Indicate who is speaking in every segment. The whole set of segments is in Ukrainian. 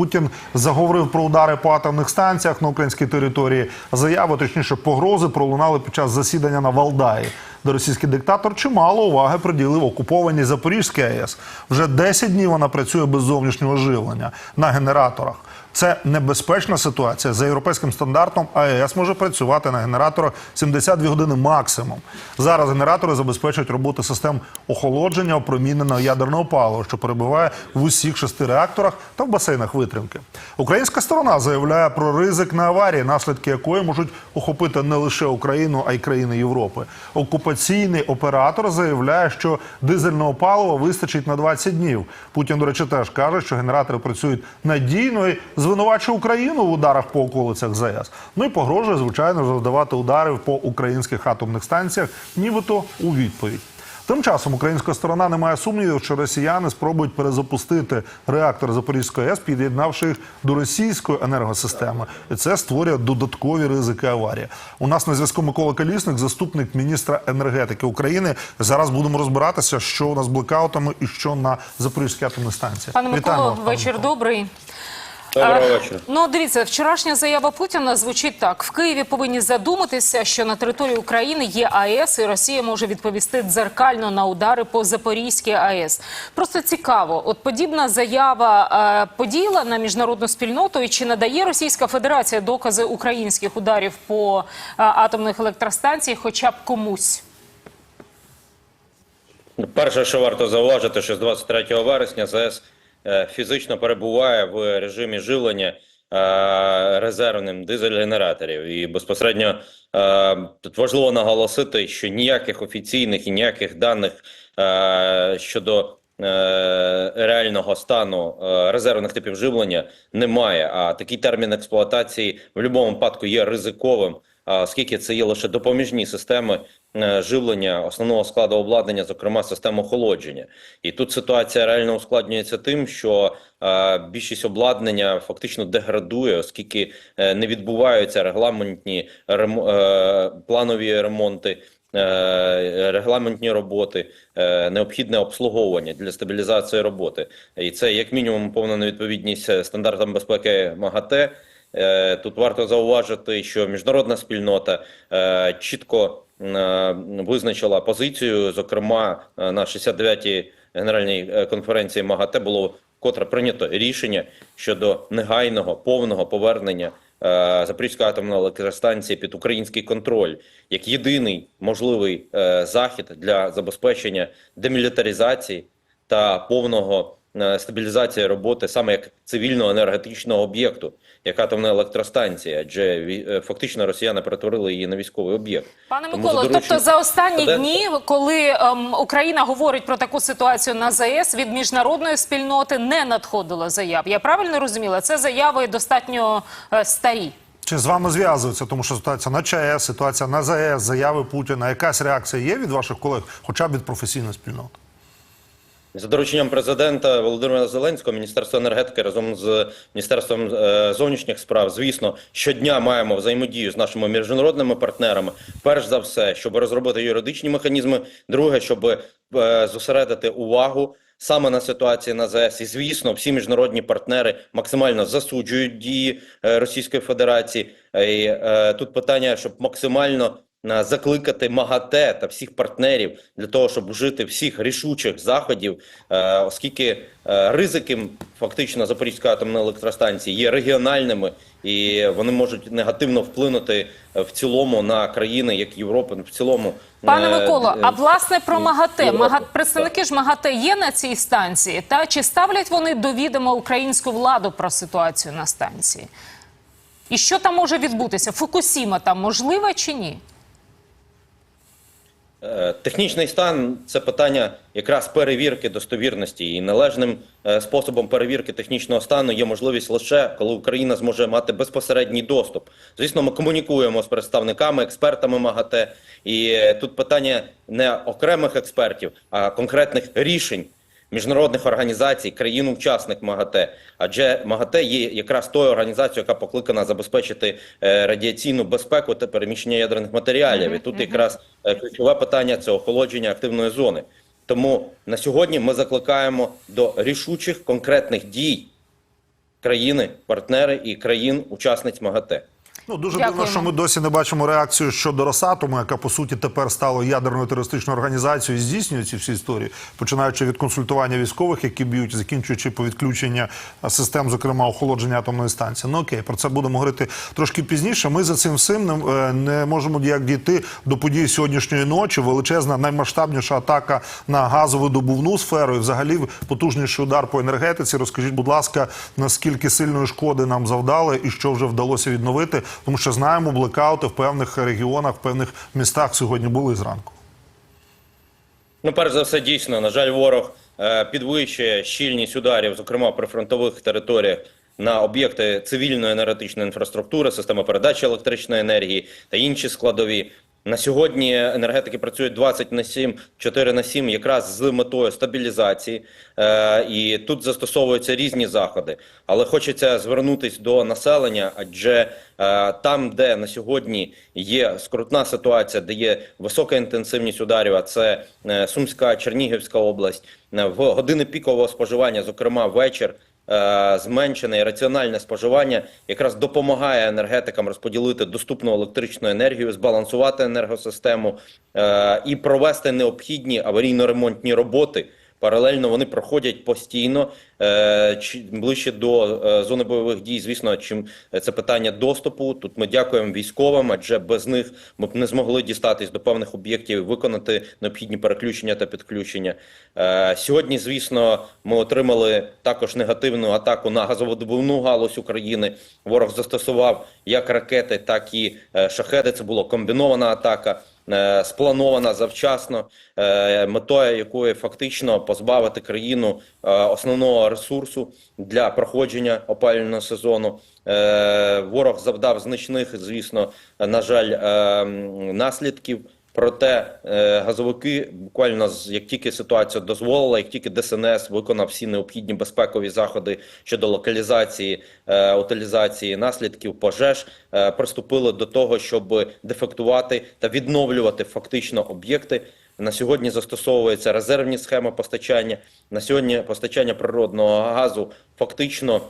Speaker 1: Путін заговорив про удари по атомних станціях на українській території. Заяви, точніше, погрози пролунали під час засідання на Валдаї, де російський диктатор чимало уваги приділив окупованій Запорізькій АЕС. Вже 10 днів вона працює без зовнішнього живлення на генераторах. Це небезпечна ситуація. За європейським стандартом АЕС може працювати на генераторах 72 години максимум. Зараз генератори забезпечують роботу систем охолодження опроміненого ядерного палива, що перебуває в усіх шести реакторах та в басейнах витримки. Українська сторона заявляє про ризик на аварії, наслідки якої можуть охопити не лише Україну, а й країни Європи. Окупаційний оператор заявляє, що дизельного палива вистачить на 20 днів. Путін, до речі, теж каже, що генератори працюють надійно і звинувачує Україну в ударах по околицях ЗАЕС. Ну і погрожує, звичайно, завдавати ударів по українських атомних станціях, нібито у відповідь. Тим часом українська сторона не має сумнівів, що росіяни спробують перезапустити реактор Запорізької АЕС, під'єднавши їх до російської енергосистеми, і це створює додаткові ризики аварії. У нас на зв'язку Микола Колісник, заступник міністра енергетики України. Зараз будемо розбиратися, що у нас з блекаутами і що на Запорізькій атомній станції.
Speaker 2: Пане Миколо, вечір добрий.
Speaker 3: Доброго
Speaker 2: А,
Speaker 3: вечора.
Speaker 2: Ну, дивіться, вчорашня заява Путіна звучить так: в Києві повинні задуматися, що на території України є АЕС, і Росія може відповісти дзеркально на удари по Запорізькій АЕС. Просто цікаво, от подібна заява е, поділа на міжнародну спільноту, і чи надає Російська Федерація докази українських ударів по е, атомних електростанціях, хоча б комусь?
Speaker 3: Перше, що варто зауважити, що з 23 вересня ЗАЕС е, фізично перебуває в режимі живлення е, резервним дизель-генераторів. І безпосередньо е, тут важливо наголосити, що ніяких офіційних і ніяких даних е, щодо е, реального стану е, резервних типів живлення немає. А такий термін експлуатації в будь-якому випадку є ризиковим. Оскільки це є лише допоміжні системи е, живлення основного складу обладнання, зокрема систем охолодження, і тут ситуація реально ускладнюється тим, що е, більшість обладнання фактично деградує, оскільки е, не відбуваються регламентні рем- планові ремонти. Регламентні роботи, необхідне обслуговування для стабілізації роботи, і це як мінімум повна невідповідність стандартам безпеки МАГАТЕ. Е, Тут варто зауважити, що міжнародна спільнота е, чітко е, визначила позицію. Зокрема, на 69-й генеральній конференції МАГАТЕ було вкотре прийнято рішення щодо негайного повного повернення Запорізької атомної електростанції під український контроль як єдиний можливий захід для забезпечення демілітаризації та повного е, стабілізації роботи саме як цивільного енергетичного об'єкту, як атомна електростанція, адже е, фактично росіяни перетворили її на військовий об'єкт.
Speaker 2: Пане
Speaker 3: Тому
Speaker 2: Миколо,
Speaker 3: за
Speaker 2: тобто за останні
Speaker 3: президента-
Speaker 2: дні, коли ем, Україна говорить про таку ситуацію на ЗАЕС, від міжнародної спільноти не надходило заяв. Я правильно розуміла? Це заяви достатньо е, старі.
Speaker 1: Чи з вами зв'язуються, тому що ситуація на ЧАЕС, ситуація на ЗАЕС, заяви Путіна. Якась реакція є від ваших колег, хоча б від професійної спільноти?
Speaker 3: За дорученням президента Володимира Зеленського, Міністерство енергетики разом з Міністерством е, зовнішніх справ, звісно, щодня маємо взаємодію з нашими міжнародними партнерами. Перш за все, щоб розробити юридичні механізми. Друге, щоб е, зосередити увагу саме на ситуації на ЗАЕС. І звісно, всі міжнародні партнери максимально засуджують дії е, Російської Федерації. І е, тут питання, щоб максимально закликати МАГАТЕ та всіх партнерів для того, щоб вжити всіх рішучих заходів, е, оскільки е, ризики фактично Запорізької атомної електростанції є регіональними і вони можуть негативно вплинути в цілому на країни, як Європа, в цілому.
Speaker 2: Пане
Speaker 3: е,
Speaker 2: Миколо,
Speaker 3: е,
Speaker 2: а власне про МАГАТЕ.
Speaker 3: Європи.
Speaker 2: Представники ж МАГАТЕ є на цій станції. Та чи ставлять вони до відома українську владу про ситуацію на станції? І що там може відбутися? Фукусіма там можлива чи ні?
Speaker 3: Е, Технічний стан це питання якраз перевірки достовірності і належним е, способом перевірки технічного стану є можливість лише коли Україна зможе мати безпосередній доступ. Звісно, ми комунікуємо з представниками, експертами МАГАТЕ, і тут питання не окремих експертів, а конкретних рішень. Міжнародних організацій, країн-учасник МАГАТЕ, адже МАГАТЕ є якраз тою організацією, яка покликана забезпечити е, радіаційну безпеку та переміщення ядерних матеріалів. І тут якраз е, ключове питання це охолодження активної зони. Тому на сьогодні ми закликаємо до рішучих конкретних дій країни, партнери і країн-учасниць МАГАТЕ.
Speaker 1: Ну дуже
Speaker 2: Дякуємо.
Speaker 1: дивно, що ми досі не бачимо реакцію щодо Росатому, яка по суті тепер стала ядерною терористичною організацією, і здійснює ці всі історії, починаючи від консультування військових, які б'ють, закінчуючи по відключення систем, зокрема охолодження атомної станції. Ну окей, про це будемо говорити трошки пізніше. Ми за цим всім не, е, не можемо ніяк дійти до подій сьогоднішньої ночі. Величезна, наймасштабніша атака на газову добувну сферу і взагалі потужніший удар по енергетиці. Розкажіть, будь ласка, наскільки сильної шкоди нам завдали і що вже вдалося відновити, тому що знаємо, блекаути в певних регіонах, в певних містах сьогодні були зранку.
Speaker 3: Ну, перш за все, дійсно, на жаль, ворог е, підвищує щільність ударів, зокрема при фронтових територіях, на об'єкти цивільної енергетичної інфраструктури, системи передачі електричної енергії та інші складові. На сьогодні енергетики працюють 20 на 7, 4 на 7 якраз з метою стабілізації, е, і тут застосовуються різні заходи. Але хочеться звернутися до населення, адже е, там, де на сьогодні є скрутна ситуація, де є висока інтенсивність ударів, а це е, Сумська, Чернігівська область, е, в години пікового споживання, зокрема вечір. Е, Зменшене і раціональне споживання якраз допомагає енергетикам розподілити доступну електричну енергію, збалансувати енергосистему е, і провести необхідні аварійно-ремонтні роботи. Паралельно вони проходять постійно е, ближче до е, зони бойових дій. Звісно, чим це питання доступу. Тут ми дякуємо військовим, адже без них ми б не змогли дістатись до певних об'єктів, виконати необхідні переключення та підключення. Е, сьогодні, звісно, ми отримали також негативну атаку на газоводобувну галузь України. Ворог застосував як ракети, так і е, шахеди. Це була комбінована атака спланована завчасно, е, метою якої фактично позбавити країну е, основного ресурсу для проходження опалювального сезону. Е, Ворог завдав значних, звісно, на жаль, е, наслідків. Проте е, газовики буквально як тільки ситуація дозволила, як тільки ДСНС виконав всі необхідні безпекові заходи щодо локалізації, е, утилізації наслідків пожеж, е, приступили до того, щоб дефектувати та відновлювати фактично об'єкти. На сьогодні застосовуються резервні схеми постачання. На сьогодні постачання природного газу фактично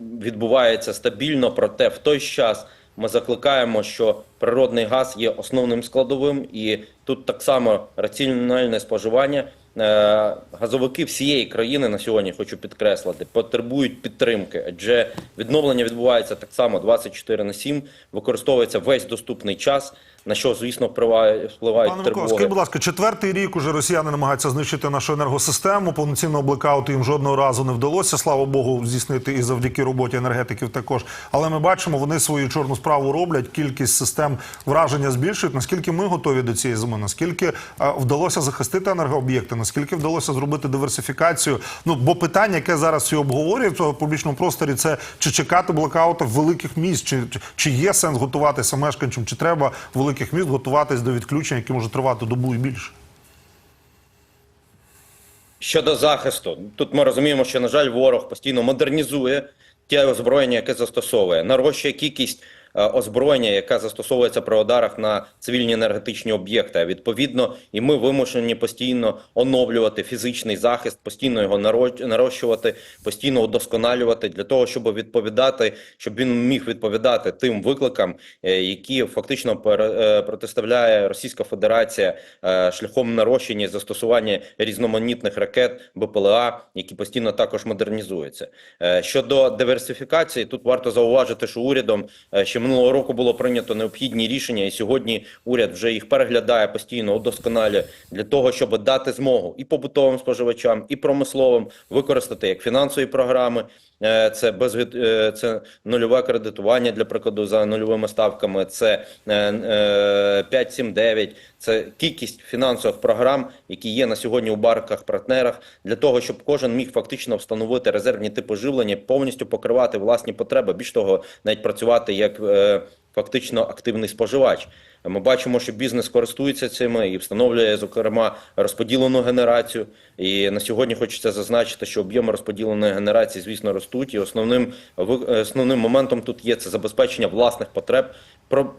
Speaker 3: відбувається стабільно, проте в той час ми закликаємо, що природний газ є основним складовим, і тут так само раціональне споживання. Е, Газовики всієї країни на сьогодні хочу підкреслити, потребують підтримки, адже відновлення відбувається так само 24 на 7, використовується весь доступний час, на що звісно впливають
Speaker 1: Пане
Speaker 3: тривоги.
Speaker 1: скажіть, будь ласка, четвертий рік уже росіяни намагаються знищити нашу енергосистему. Повноцінного блекауту їм жодного разу не вдалося. Слава Богу, здійснити і завдяки роботі енергетиків також. Але ми бачимо, вони свою чорну справу роблять. Кількість систем враження збільшують. Наскільки ми готові до цієї зими? Наскільки е, вдалося захистити енергооб'єкти? Наскільки вдалося зробити диверсифікацію? Ну бо питання, яке зараз всі обговорюють в публічному просторі, це чи чекати блекауту великих міст, чи, чи, чи є сенс готуватися мешканцям, чи треба великих міст готуватись до відключення, які може тривати добу і більше?
Speaker 3: Щодо захисту, тут ми розуміємо, що на жаль, ворог постійно модернізує те озброєння, яке застосовує, нарощує кількість озброєння, яке застосовується при ударах на цивільні енергетичні об'єкти. Відповідно, і ми вимушені постійно оновлювати фізичний захист, постійно його наро- нарощувати, постійно удосконалювати для того, щоб відповідати, щоб він міг відповідати тим викликам, е, які фактично е, протиставляє Російська Федерація е, шляхом нарощення і застосування різноманітних ракет БПЛА, які постійно також модернізуються. Е, Щодо диверсифікації, тут варто зауважити, що урядом е, ще минулого року було прийнято необхідні рішення, і сьогодні уряд вже їх переглядає постійно, удосконалює для того, щоб дати змогу і побутовим споживачам, і промисловим використати як фінансові програми. Е, Це без це нульове кредитування для прикладу за нульовими ставками. Це е, е, 5.7.9, Це кількість фінансових програм, які є на сьогодні у барках партнерах, для того, щоб кожен міг фактично встановити резервні типи живлення, повністю покривати власні потреби. Більш того, навіть працювати як е, фактично активний споживач. Ми бачимо, що бізнес користується цими і встановлює, зокрема, розподілену генерацію. І на сьогодні хочеться зазначити, що об'єми розподіленої генерації, звісно, ростуть. І основним основним моментом тут є це забезпечення власних потреб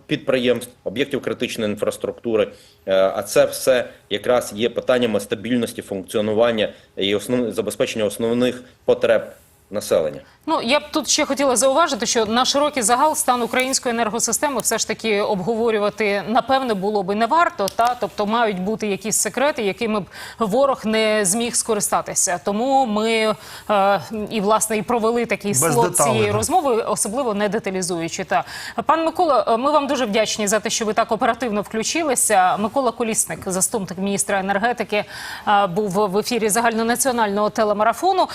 Speaker 3: підприємств, об'єктів критичної інфраструктури. Е, А це все якраз є питаннями стабільності функціонування і основ... забезпечення основних потреб населення.
Speaker 2: Ну, я б тут ще хотіла зауважити, що на широкий загал стан української енергосистеми все ж таки обговорювати напевне було би не варто. Та тобто мають бути якісь секрети, якими б ворог не зміг скористатися. Тому ми е, і власне і провели такий
Speaker 1: Без
Speaker 2: слот цієї розмови, особливо не деталізуючи. Та пан Микола, е, ми вам дуже вдячні за те, що ви так оперативно включилися. Микола Колісник, заступник міністра енергетики, е, був в ефірі загальнонаціонального телемарафону.